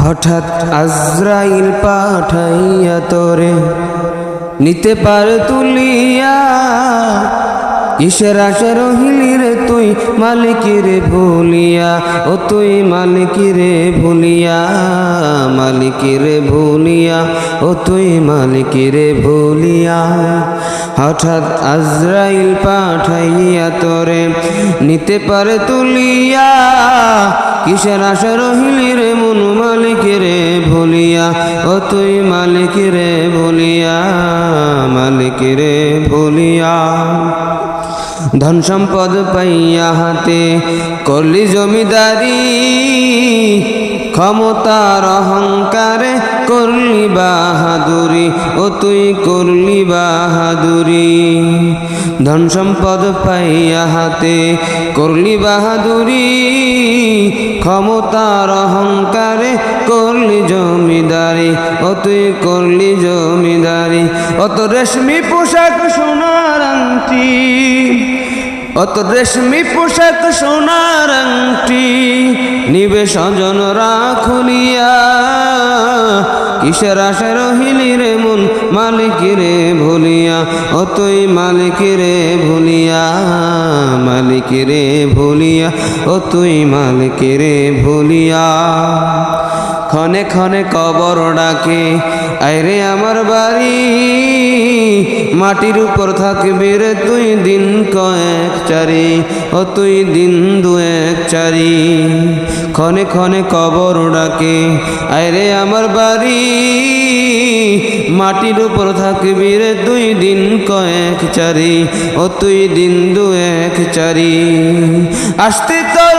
হঠাৎ আজরাইল পাঠাইয়া তোরে নিতে পার তুলিয়া, কিসের আশে রহিলি রে তুই মালিকিরে ভুলিয়া? ও তুই মালিকিরে ভুলিয়া মালিকিরে ভুলিয়া, ও তুই মালিকিরে ভুলিয়া। হঠাৎ আজরাইল পাঠাইয়া তোরে, নিতে পারে তুলিয়া, কিসের আশা রহিলি রে মন মালিকিরে ভুলিয়া? ও তুই মালিকিরে ভুলিয়া মালিকিরে ভুলিয়া। ধন সম্পদ পাইয়া হাতে করলি জমিদারি ক্ষমতার অহংকারে করলি বাহাদুরি, ও তুই করলি বাহাদুরি। ধন সম্পদ পাইয়া হাতে করলি বাহাদুরি, ক্ষমতার অহংকারে করলি জমিদারি, ও তুই করলি জমিদারি। অত রেশমি পোশাক সোনার আংটি, অত রেশমি পোশাক সোনার আংটি নিবে সজন রাখুলিয়া কিসের আশা রহিলি রে মন মালিকিরে ভুলিয়া? অতই মালিকিরে ভুলিয়া মালিকিরে ভুলিয়া, অতই তুই মালিকিরে ভুলিয়া। ক্ষণে ক্ষণে কবর ডাকে, আইরে আমার বাড়ি, মাটির উপর থাকবি রে তুই দিন কয়েক চারি, ও তুই দিন দুয়েক চারি। ক্ষণে ক্ষণে কবর ডাকে, আইরে আমার বাড়ি, মাটির উপর থাকবি রে তুই দিন কয়েক চারি, ও তুই দিন দুয়েক চারি। আসতে তোর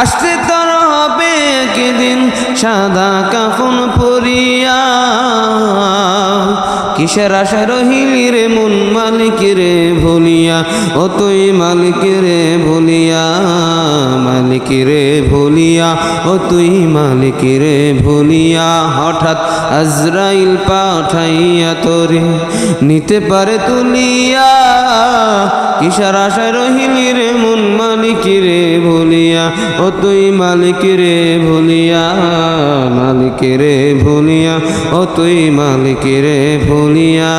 আসতে তোর হবে একদিন সাদা কাফন পরিয়া। কিসের আশা রহিলি রে মন মালিকিরে ভুলিয়া ও তুই মালিকিরে ভুলিয়া মালিকিরে ভুলিয়া ও তুই মালিকিরে ভুলিয়া, হঠাৎ আজরাইল পাঠাইয়া তোরে নিতে পারে তুলিয়া, কিসের আশা রহিলি রে মন মালিকিরে ভুলিয়া ও তুই মালিকিরে ভুলিয়া মালিকিরে ভুলিয়া ও তুই মালিকিরে ভুলিয়া।